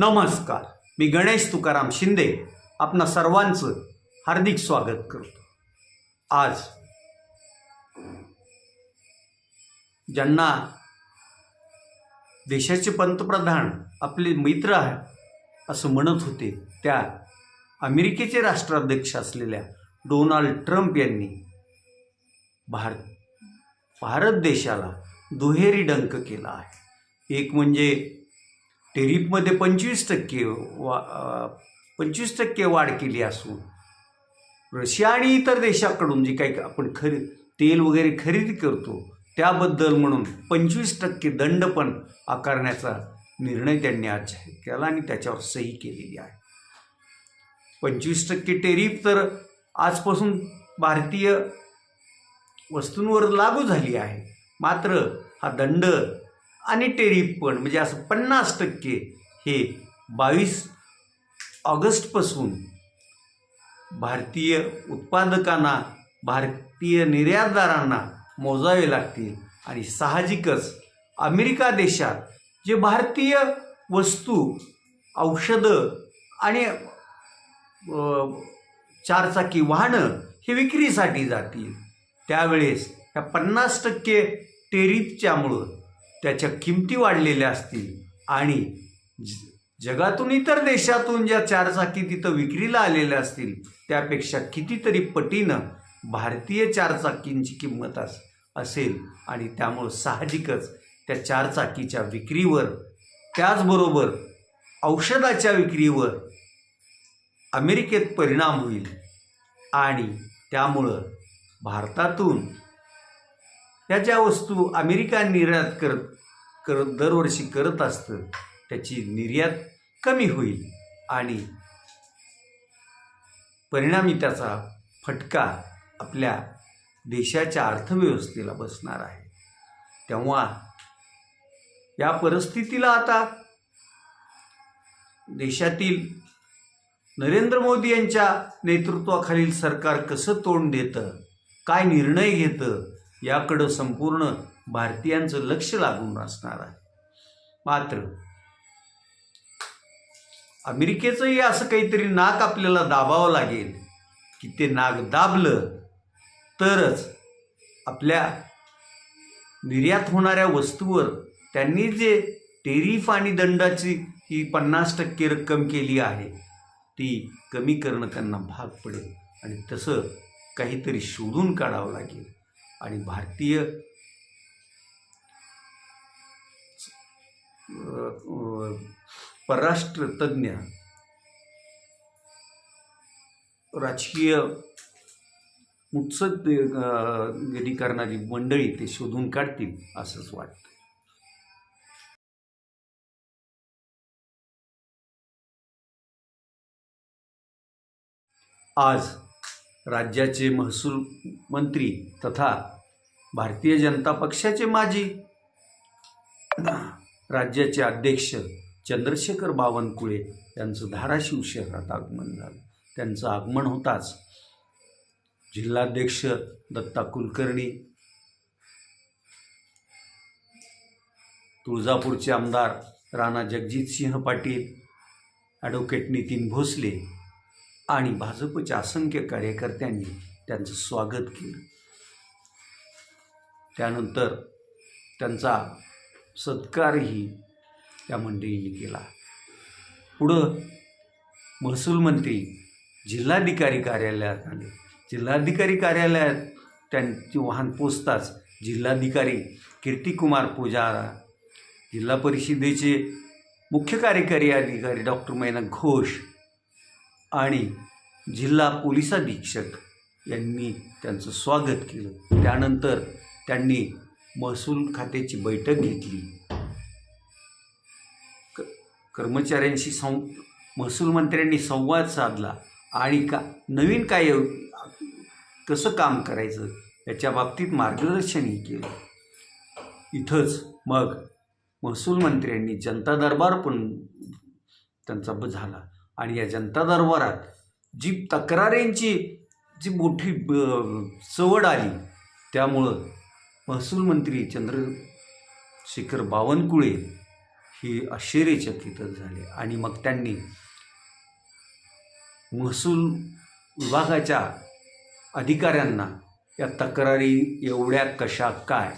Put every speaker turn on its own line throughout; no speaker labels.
नमस्कार. मी गणेश तुकाराम शिंदे आपणा सर्वांचं हार्दिक स्वागत करतो. आज ज्यांना देशाचे पंतप्रधान आपले मित्र आहे असं म्हणत होते त्या अमेरिकेचे राष्ट्राध्यक्ष असलेल्या डोनाल्ड ट्रम्प यांनी भारत भारत देशाला दुहेरी डंक केला आहे. एक म्हणजे टेरिफमध्ये पंचवीस टक्के वा पंचवीस टक्के वाढ केली असून रशिया आणि इतर देशाकडून जे काही आपण खरी तेल वगैरे खरेदी करतो त्याबद्दल म्हणून पंचवीस टक्के दंड पण आकारण्याचा निर्णय त्यांनी आज जाहीर केला आणि त्याच्यावर सही केलेली आहे. पंचवीस टक्के टेरिफ तर आजपासून भारतीय वस्तूंवर लागू झाली आहे. मात्र हा दंड आणि टेरिफ पण म्हणजे असं पन्नास टक्के हे बावीस ऑगस्टपासून भारतीय उत्पादकांना भारतीय निर्यातदारांना मोजावे लागतील. आणि साहजिकच अमेरिका देशात जे भारतीय वस्तू औषधं आणि चारचाकी वाहनं हे विक्रीसाठी जातील. त्यावेळेस ह्या पन्नास टक्के टेरिफच्यामुळं त्याच्या किमती वाढलेल्या असतील. आणि ज- जगातून इतर देशातून ज्या चारचाकी तिथं विक्रीला आलेल्या असतील त्यापेक्षा कितीतरी पटीनं भारतीय चारचाकींची किंमत अस असेल. आणि त्यामुळं साहजिकच त्या चारचाकीच्या विक्रीवर त्याचबरोबर औषधाच्या विक्रीवर अमेरिकेत परिणाम होईल. आणि त्यामुळं भारतातून या ज्या वस्तू अमेरिका निर्यात करत करत दरवर्षी करत असतं त्याची निर्यात कमी होईल आणि परिणामी त्याचा फटका आपल्या देशाच्या अर्थव्यवस्थेला बसणार आहे. तेव्हा या परिस्थितीला आता देशातील नरेंद्र मोदी यांच्या नेतृत्वाखालील सरकार कसं तोंड देतं काय निर्णय घेतं याकडं संपूर्ण भारतीयांचं लक्ष लागून असणार आहे. मात्र अमेरिकेचंही असं काहीतरी नाक आपल्याला दाबावं लागेल की ते नाक दाबलं तरच आपल्या निर्यात होणाऱ्या वस्तूवर त्यांनी जे टेरिफ आणि दंडाची ही पन्नास टक्के रक्कम केली आहे ती कमी करणं त्यांना भाग पडेल आणि तसं काहीतरी शोधून काढावं लागेल. आणि भारतीय परराष्ट्र तज्ज्ञ राजकीय मुत्सद गती करणारी मंडळी ते शोधून काढतील असंच वाटतं आज राज्याचे महसूल मंत्री तथा भारतीय जनता पक्षाचे माजी राज्याचे अध्यक्ष चंद्रशेखर बावनकुळे यांचं धाराशिव शहरात आगमन झालं. त्यांचं आगमन होताच जिल्हाध्यक्ष दत्ता कुलकर्णी तुळजापूरचे आमदार राणा जगजितसिंह पाटील ॲडव्होकेट नितीन भोसले आणि भाजपच्या असंख्य कार्यकर्त्यांनी त्यांचं स्वागत केलं. त्यानंतर त्यांचा सत्कारही त्या मंडळींनी केला. पुढं महसूल मंत्री जिल्हाधिकारी कार्यालयात आले. जिल्हाधिकारी कार्यालयात त्यांची वाहन पोचताच जिल्हाधिकारी कीर्तिकुमार पुजारा जिल्हा परिषदेचे मुख्य कार्यकारी अधिकारी डॉक्टर मैना घोष आणि जिल्हा पोलीस अधीक्षक यांनी त्यांचं स्वागत केलं. त्यानंतर त्यांनी महसूल खात्याची बैठक घेतली. क कर्मचाऱ्यांशी सं महसूल मंत्र्यांनी संवाद साधला आणि का नवीन काय कसं काम करायचं याच्या बाबतीत मार्गदर्शनही केलं. इथंच मग महसूल मंत्र्यांनी जनता दरबार पण त्यांचा ब- झाला. आणि या जनता दरबारात जी तक्रारींची जी मोठी ब- चवड आली त्यामुळं महसूल मंत्री चंद्रशेखर बावनकुळे ही आश्चर्यचकितच झाले. आणि मग त्यांनी महसूल विभागाच्या अधिकाऱ्यांना या तक्रारी एवढ्या कशा काय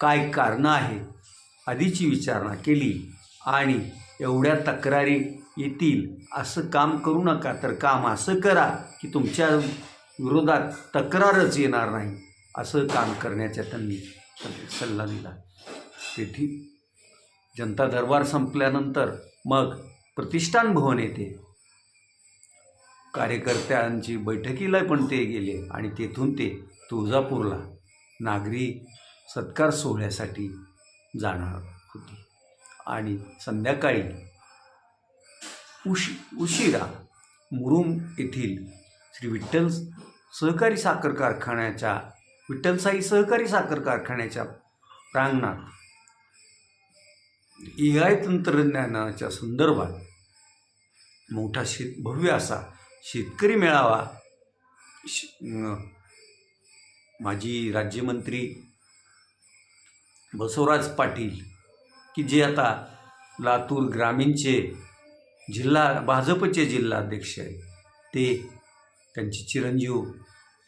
काय कारणं आहेत आधीची विचारणा केली आणि एवढ्या तक्रारी येतील. असं काम करू नका. तर काम असं करा की तुमच्या विरोधात तक्रारच येणार नाही. असं काम करण्याचा त्यांनी सल्ला दिला. तेथी जनता दरबार संपल्यानंतर मग प्रतिष्ठान भवन येते कार्यकर्त्यांची बैठकीला पण ते गेले आणि तेथून ते तुळजापूरला नागरी सत्कार सोहळ्यासाठी जाणार होती. आणि संध्याकाळी उश उशिरा मुरुम येथील श्री विठ्ठल सहकारी साखर कारखान्याच्या विठ्ठलसाई सहकारी साखर कारखान्याच्या प्रांगणात ए आय तंत्रज्ञानाच्या संदर्भात मोठा शेत भव्य असा शेतकरी मेळावा श माजी राज्यमंत्री बसवराज पाटील की जे आता लातूर ग्रामीणचे जिल्हा भाजपचे जिल्हाध्यक्ष आहेत. ते त्यांचे चिरंजीव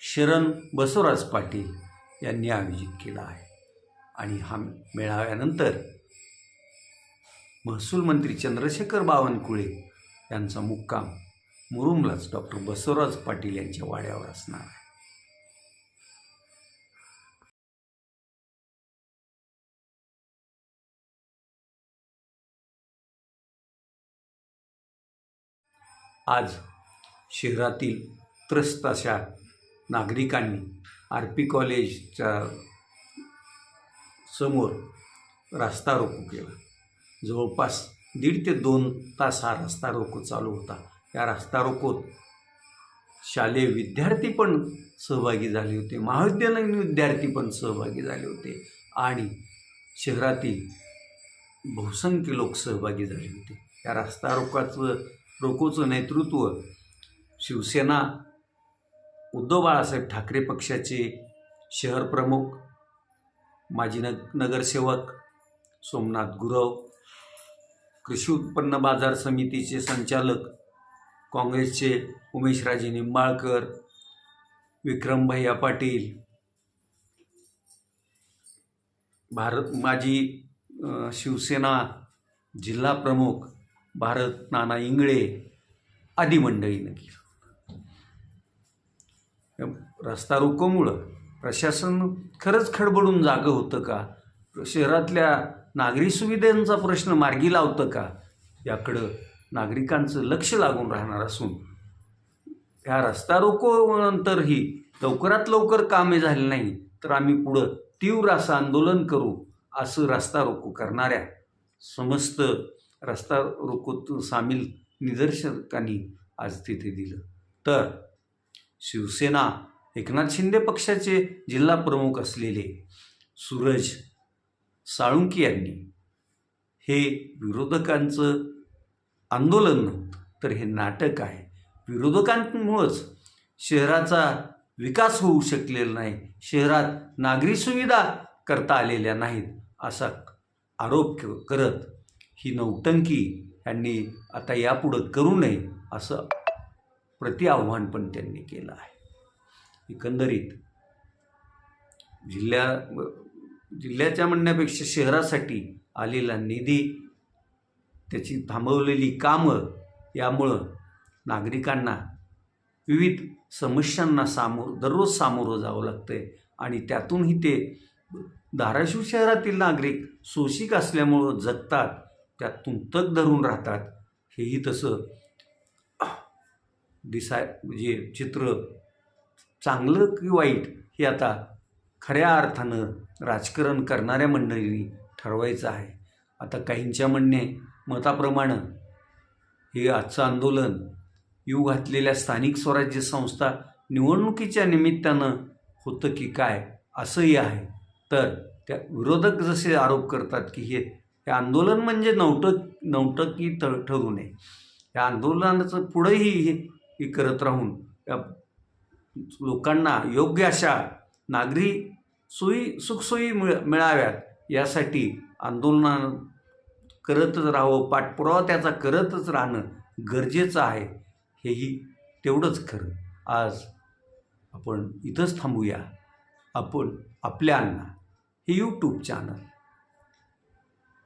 शरण बसवराज पाटील यांनी आयोजित केला आहे. आणि हा मेळाव्यानंतर महसूल मंत्री चंद्रशेखर बावनकुळे यांचा मुक्काम मुरुमलाच डॉक्टर बसवराज पाटील यांच्या वाड्यावर असणार आहे. आज शहरातील त्रस्त अशा नागरिकांनी आर पी कॉलेजच्या समोर रास्ता रोको केला. जवळपास दीड ते दोन तास हा रस्ता रोको चालू होता. या रास्ता रोकोत शालेय विद्यार्थी पण सहभागी झाले होते. महाविद्यालयीन विद्यार्थी पण सहभागी झाले होते आणि शहरातील बहुसंख्य लोक सहभागी झाले होते. या रास्ता रोकाचं रोकोचं नेतृत्व शिवसेना उद्धव बाळासाहेब ठाकरे पक्षाचे शहर प्रमुख माजी नग नगरसेवक सोमनाथ गुरव कृषी उत्पन्न बाजार समितीचे संचालक काँग्रेसचे उमेशराजे निंबाळकर विक्रमभैया पाटील भारत माजी शिवसेना जिल्हा प्रमुख भारत नाना इंगळे आदी मंडळीनं केलं रस्ता रोकोमुळं प्रशासन खरंच खडबडून जागं होतं का? शहरातल्या नागरी सुविधांचा प्रश्न मार्गी लावतं का? याकडं नागरिकांचं लक्ष लागून राहणार असून ह्या रस्ता रोको नंतरही लवकरात लवकर कामे झाली नाही तर आम्ही पुढं तीव्र असं आंदोलन करू असं रस्ता रोको करणाऱ्या समस्त रस्ता रोकोत सामील निदर्शकांनी आज तिथे दिलं. तर शिवसेना एकनाथ शिंदे पक्षाचे जिल्हा प्रमुख असलेले सूरज साळुंकी यांनी हे विरोधकांचं आंदोलन नव्हतं तर हे नाटक आहे. विरोधकांमुळंच शहराचा विकास होऊ शकलेला नाही शहरात नागरी सुविधा करता आलेल्या नाहीत असा आरोप क- करत ही नौटंकी यांनी आता यापुढं करू नये असं प्रतिआव्हान पण त्यांनी केलं आहे. एकंदरीत जिल्ह्या जिल्ह्याच्या म्हणण्यापेक्षा शहरासाठी आलेला निधी त्याची थांबवलेली कामं यामुळं नागरिकांना विविध समस्यांना सामोर दररोज सामोरं जावं लागतं आहे आणि त्यातूनही ते धाराशिव शहरातील नागरिक सोशिक असल्यामुळं जगतात. त्यातून तग धरून राहतात. हेही तसं दिसाय म्हणजे चित्र चांगलं की वाईट हे आता खऱ्या अर्थानं राजकारण करणाऱ्या मंडळींनी ठरवायचं आहे. आता काहींच्या म्हणणे मताप्रमाणे हे आजचं आंदोलन येऊ घातलेल्या स्थानिक स्वराज्य संस्था निवडणुकीच्या निमित्तानं होतं की काय असंही आहे. तर त्या विरोधक जसे आरोप करतात की हे हे आंदोलन म्हणजे नौटक नवटकी ठ ठरू नये या आंदोलनाचं पुढेही हे करत राहून या लोकांना योग्य अशा नागरी सोयी सुखसोयी मिळ मिळाव्यात यासाठी आंदोलन करतच राहावं पाठपुरावा त्याचा करतच राहणं गरजेचं आहे. हेही तेवढंच खरं. आज आपण इथंच थांबूया. आपण आपल्या अण्णा हे यूट्यूब चॅनल